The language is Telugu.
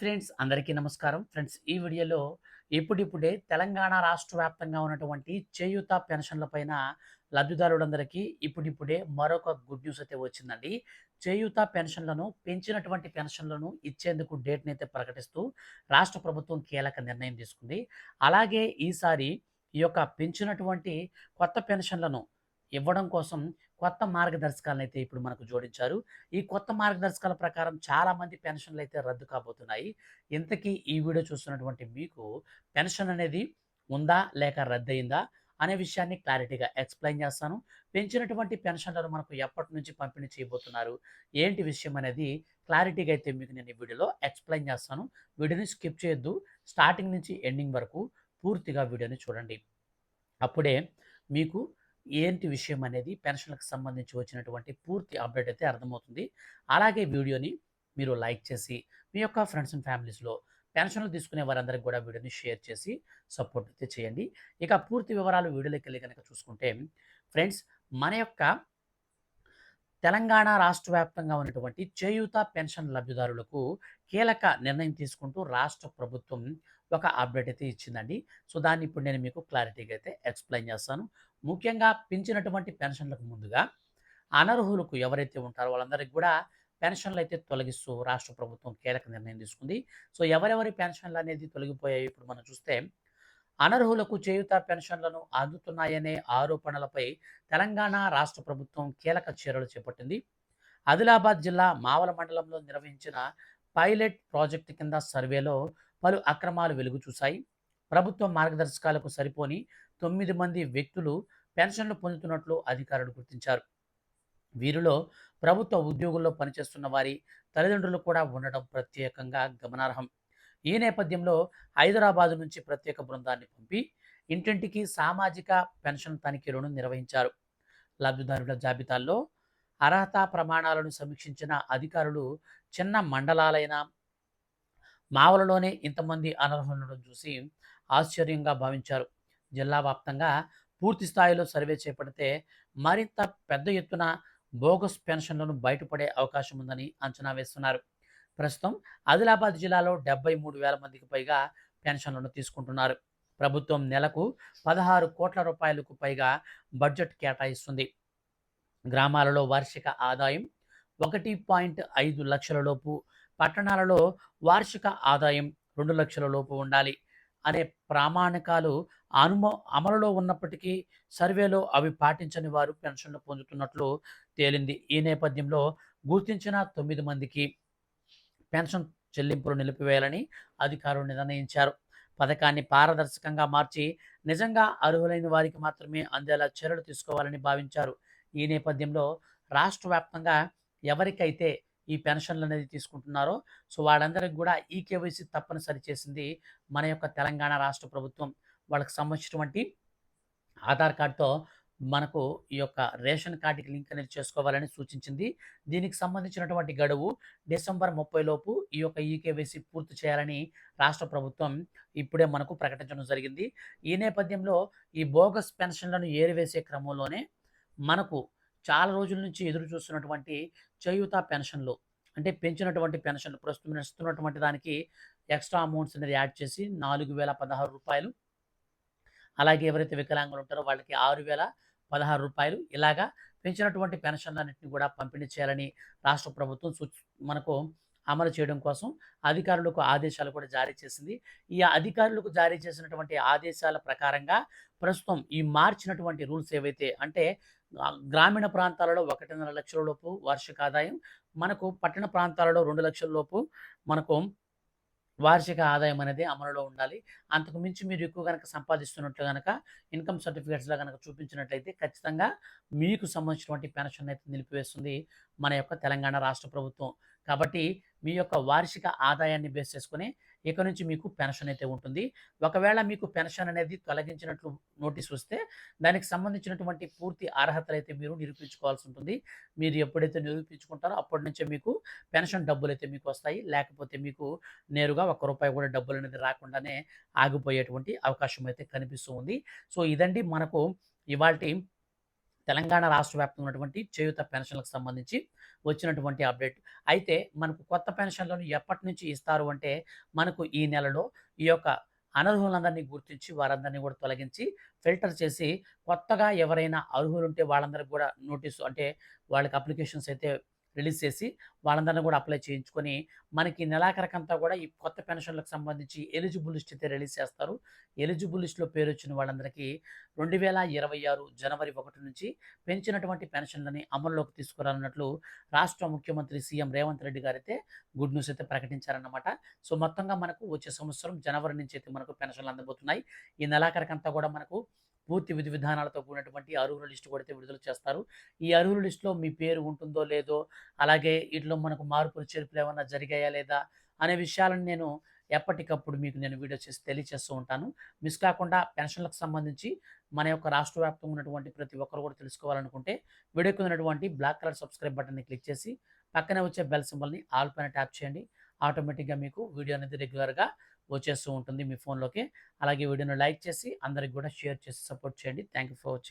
ఫ్రెండ్స్ అందరికీ నమస్కారం. ఫ్రెండ్స్ ఈ వీడియోలో ఇప్పుడిప్పుడే తెలంగాణ రాష్ట్ర వ్యాప్తంగా ఉన్నటువంటి చేయూత పెన్షన్ల పైన లబ్ధిదారులందరికీ ఇప్పుడిప్పుడే మరొక గుడ్ న్యూస్ అయితే వచ్చిందండి. చేయూత పెన్షన్లను పెంచినటువంటి పెన్షన్లను ఇచ్చేందుకు డేట్ని అయితే ప్రకటిస్తూ రాష్ట్ర ప్రభుత్వం కీలక నిర్ణయం తీసుకుంది. అలాగే ఈసారి ఈ యొక్క పెంచినటువంటి కొత్త పెన్షన్లను ఇవ్వడం కోసం కొత్త మార్గదర్శకాలను అయితే ఇప్పుడు మనకు జోడించారు. ఈ కొత్త మార్గదర్శకాల ప్రకారం చాలామంది పెన్షన్లు అయితే రద్దు కాబోతున్నాయి. ఇంతకీ ఈ వీడియో చూస్తున్నటువంటి మీకు పెన్షన్ అనేది ఉందా? లేక రద్దయిందా? అనే విషయాన్ని క్లారిటీగా ఎక్స్ప్లెయిన్ చేస్తాను. పెంచినటువంటి పెన్షన్లను మనకు ఎప్పటి నుంచి పంపిణీ చేయబోతున్నారు? ఏంటి విషయం అనేది క్లారిటీగా అయితే మీకు నేను ఈ వీడియోలో ఎక్స్ప్లెయిన్ చేస్తాను. వీడియోని స్కిప్ చేయొద్దు. స్టార్టింగ్ నుంచి ఎండింగ్ వరకు పూర్తిగా వీడియోని చూడండి. అప్పుడే మీకు ఏంటి విషయం అనేది పెన్షన్లకు సంబంధించి వచ్చినటువంటి పూర్తి అప్డేట్ అయితే అర్థమవుతుంది. అలాగే వీడియోని మీరు లైక్ చేసి మీ యొక్క ఫ్రెండ్స్ అండ్ ఫ్యామిలీస్లో పెన్షన్లు తీసుకునే వారందరికీ కూడా వీడియోని షేర్ చేసి సపోర్ట్ అయితే చేయండి. ఇక పూర్తి వివరాలు వీడియోలోకి వెళ్ళి కనుక చూసుకుంటే ఫ్రెండ్స్ మన యొక్క తెలంగాణ రాష్ట్ర వ్యాప్తంగా ఉన్నటువంటి చేయూత పెన్షన్ లబ్ధిదారులకు కీలక నిర్ణయం తీసుకుంటూ రాష్ట్ర ప్రభుత్వం ఒక అప్డేట్ అయితే ఇచ్చిందండి. సో దాన్ని ఇప్పుడు నేను మీకు క్లారిటీగా అయితే ఎక్స్ప్లెయిన్ చేస్తాను. ముఖ్యంగా పెంచినటువంటి పెన్షన్లకు ముందుగా అనర్హులకు ఎవరైతే ఉంటారో వాళ్ళందరికీ కూడా పెన్షన్లు అయితే తొలగిస్తూ రాష్ట్ర ప్రభుత్వం కీలక నిర్ణయం తీసుకుంది. సో ఎవరెవరి పెన్షన్లు అనేది తొలగిపోయాయి ఇప్పుడు మనం చూస్తే అనర్హులకు చేయుత పెన్షన్లను అందుతున్నాయనే ఆరోపణలపై తెలంగాణ రాష్ట్ర ప్రభుత్వం కీలక చర్యలు చేపట్టింది. ఆదిలాబాద్ జిల్లా మావల మండలంలో నిర్వహించిన పైలట్ ప్రాజెక్టు కింద సర్వేలో పలు అక్రమాలు వెలుగు చూశాయి. ప్రభుత్వ మార్గదర్శకాలకు సరిపోని తొమ్మిది మంది వ్యక్తులు పెన్షన్లు పొందుతున్నట్లు అధికారులు గుర్తించారు. వీరిలో ప్రభుత్వ ఉద్యోగుల్లో పనిచేస్తున్న వారి తల్లిదండ్రులు కూడా ఉండడం ప్రత్యేకంగా గమనార్హం. ఈ నేపథ్యంలో హైదరాబాదు నుంచి ప్రత్యేక బృందాన్ని పంపి ఇంటింటికి సామాజిక పెన్షన్ తనిఖీలను నిర్వహించారు. లబ్ధిదారుల జాబితాల్లో అర్హత ప్రమాణాలను సమీక్షించిన అధికారులు చిన్న మండలాలైన మావలలోనే ఇంతమంది అనర్హులను చూసి ఆశ్చర్యంగా భావించారు. జిల్లా వ్యాప్తంగా పూర్తి స్థాయిలో సర్వే చేపడితే మరింత పెద్ద ఎత్తున బోగస్ పెన్షన్లను బయటపడే అవకాశం ఉందని అంచనా వేస్తున్నారు. ప్రస్తుతం ఆదిలాబాద్ జిల్లాలో డెబ్బై మూడు వేల మందికి పైగా పెన్షన్లను తీసుకుంటున్నారు. ప్రభుత్వం నెలకు పదహారు కోట్ల రూపాయలకు పైగా బడ్జెట్ కేటాయిస్తుంది. గ్రామాలలో వార్షిక ఆదాయం ఒకటి పాయింట్ ఐదు లక్షల లోపు పట్టణాలలో వార్షిక ఆదాయం రెండు లక్షల లోపు ఉండాలి. అనే ప్రామాణికాలు అనుమ అమలులో ఉన్నప్పటికీ సర్వేలో అవి పాటించని వారు పెన్షన్లు పొందుతున్నట్లు తేలింది. ఈ నేపథ్యంలో గుర్తించిన తొమ్మిది మందికి పెన్షన్ చెల్లింపులు నిలిపివేయాలని అధికారులు నిర్ణయించారు. పథకాన్ని పారదర్శకంగా మార్చి నిజంగా అర్హులైన వారికి మాత్రమే అందేలా చర్యలు తీసుకోవాలని భావించారు. ఈ నేపథ్యంలో రాష్ట్ర వ్యాప్తంగా ఎవరికైతే ఈ పెన్షన్లు అనేది తీసుకుంటున్నారో సో వాళ్ళందరికీ కూడా ఈ కేవైసీ తప్పనిసరి చేసింది మన యొక్క తెలంగాణ రాష్ట్ర ప్రభుత్వం. వాళ్ళకి సంబంధించినటువంటి ఆధార్ కార్డుతో మనకు ఈ యొక్క రేషన్ కార్డుకి లింక్ అనేది చేసుకోవాలని సూచించింది. దీనికి సంబంధించినటువంటి గడువు డిసెంబర్ ముప్పై లోపు ఈ యొక్క ఈకేవైసీ పూర్తి చేయాలని రాష్ట్ర ప్రభుత్వం ఇప్పుడే మనకు ప్రకటించడం జరిగింది. ఈ నేపథ్యంలో ఈ బోగస్ పెన్షన్లను ఏరివేసే క్రమంలోనే మనకు చాలా రోజుల నుంచి ఎదురు చూస్తున్నటువంటి చేయూత పెన్షన్లు. అంటే పెంచినటువంటి పెన్షన్లు ప్రస్తుతం ఇస్తున్నటువంటి దానికి ఎక్స్ట్రా అమౌంట్స్ అనేది యాడ్ చేసి నాలుగు వేల పదహారు రూపాయలు. అలాగే ఎవరైతే వికలాంగులు ఉంటారో వాళ్ళకి ఆరు వేల పదహారు రూపాయలు. ఇలాగా పెంచినటువంటి పెన్షన్లన్నింటినీ కూడా పంపిణీ చేయాలని రాష్ట్ర ప్రభుత్వం సూచ మనకు అమలు చేయడం కోసం అధికారులకు ఆదేశాలు కూడా జారీ చేసింది. ఈ అధికారులకు జారీ చేసినటువంటి ఆదేశాల ప్రకారంగా ప్రస్తుతం ఈ మార్చినటువంటి రూల్స్ ఏవైతే అంటే గ్రామీణ ప్రాంతాలలో ఒకటిన్నర లక్షల లోపు వార్షిక ఆదాయం మనకు పట్టణ ప్రాంతాలలో రెండు లక్షల లోపు మనకు వార్షిక ఆదాయం అనేది అమలులో ఉండాలి. అంతకు మించి మీరు ఎక్కువ కనుక సంపాదిస్తున్నట్లు కనుక ఇన్కమ్ సర్టిఫికేట్స్లో కనుక చూపించినట్లయితే ఖచ్చితంగా మీకు సంబంధించినటువంటి పెన్షన్ అయితే నిలిపివేస్తుంది మన యొక్క తెలంగాణ రాష్ట్ర ప్రభుత్వం. కాబట్టి మీ యొక్క వార్షిక ఆదాయాన్ని బేస్ చేసుకుని ఇక నుంచి మీకు పెన్షన్ అయితే ఉంటుంది. ఒకవేళ మీకు పెన్షన్ అనేది తొలగించినట్లు నోటీస్ వస్తే దానికి సంబంధించినటువంటి పూర్తి అర్హతలు అయితే మీరు నిరూపించుకోవాల్సి ఉంటుంది. మీరు ఎప్పుడైతే నిరూపించుకుంటారో అప్పటి నుంచే మీకు పెన్షన్ డబ్బులు అయితే మీకు వస్తాయి. లేకపోతే మీకు నేరుగా ఒక్క రూపాయి కూడా డబ్బులు అనేది రాకుండానే ఆగిపోయేటువంటి అవకాశం అయితే కనిపిస్తూ ఉంది. సో ఇదండి మనకు ఇవాళ తెలంగాణ రాష్ట్ర వ్యాప్తంగా ఉన్నటువంటి చేయూత పెన్షన్లకు సంబంధించి వచ్చినటువంటి అప్డేట్. అయితే మనకు కొత్త పెన్షన్‌లను ఎప్పటి నుంచి ఇస్తారు అంటే, మనకు ఈ నెలలో ఈ యొక్క అనర్హులందరినీ గుర్తించి వారందరినీ కూడా తొలగించి, ఫిల్టర్ చేసి కొత్తగా ఎవరైనా అర్హులు ఉంటే వాళ్ళందరికి కూడా నోటీసు అంటే వాళ్ళకి అప్లికేషన్స్ అయితే రిలీజ్ చేసి వాళ్ళందరిని కూడా అప్లై చేయించుకొని, మనకి నెలాఖరికంతా కూడా ఈ కొత్త పెన్షన్‌లకు సంబంధించి ఎలిజిబుల్ లిస్ట్ అయితే రిలీజ్ చేస్తారు. ఎలిజిబుల్ లిస్ట్‌లో పేరొచ్చిన వాళ్ళందరికీ 2026 జనవరి ఒకటి నుంచి పెంచినటువంటి పెన్షన్‌లని అమల్లోకి తీసుకురానున్నట్లు రాష్ట్ర ముఖ్యమంత్రి సీఎం రేవంత్ రెడ్డి గారైతే గుడ్ న్యూస్ అయితే ప్రకటించారన్నమాట. సో, మొత్తంగా మనకు వచ్చే సంవత్సరం జనవరి నుంచి అయితే మనకు పెన్షన్‌లు అందబోతున్నాయి. ఈ నెలాఖరికంతా కూడా మనకు పూర్తి విధి విధానాలతో కూడినటువంటి అర్హుల లిస్టు కూడా అయితే విడుదల చేస్తారు. ఈ అర్హుల లిస్ట్‌లో మీ పేరు ఉంటుందో లేదో, అలాగే వీటిలో మనకు మార్పులు, చేర్పులు ఏమన్నా జరిగాయా లేదా అనే విషయాలను నేను ఎప్పటికప్పుడు మీకు నేను వీడియో చేసి తెలియచేస్తూ ఉంటాను. మిస్ కాకుండా పెన్షన్‌లకు సంబంధించి మన యొక్క రాష్ట్ర వ్యాప్తంగా ఉన్నటువంటి ప్రతి ఒక్కరు కూడా తెలుసుకోవాలనుకుంటే వీడియో ఉన్నటువంటి బ్లాక్ కలర్ సబ్స్క్రైబ్ బటన్‌ని క్లిక్ చేసి పక్కనే వచ్చే బెల్ సింబల్‌ని ఆల్ పైన ట్యాప్ చేయండి. ఆటోమేటిక్‌గా మీకు వీడియో అనేది రెగ్యులర్‌గా వచ్చేస్తూ ఉంటుంది మీ ఫోన్‌లోకి. అలాగే వీడియోను లైక్ చేసి అందరికి కూడా షేర్ చేసి సపోర్ట్ చేయండి. Thank you for watching.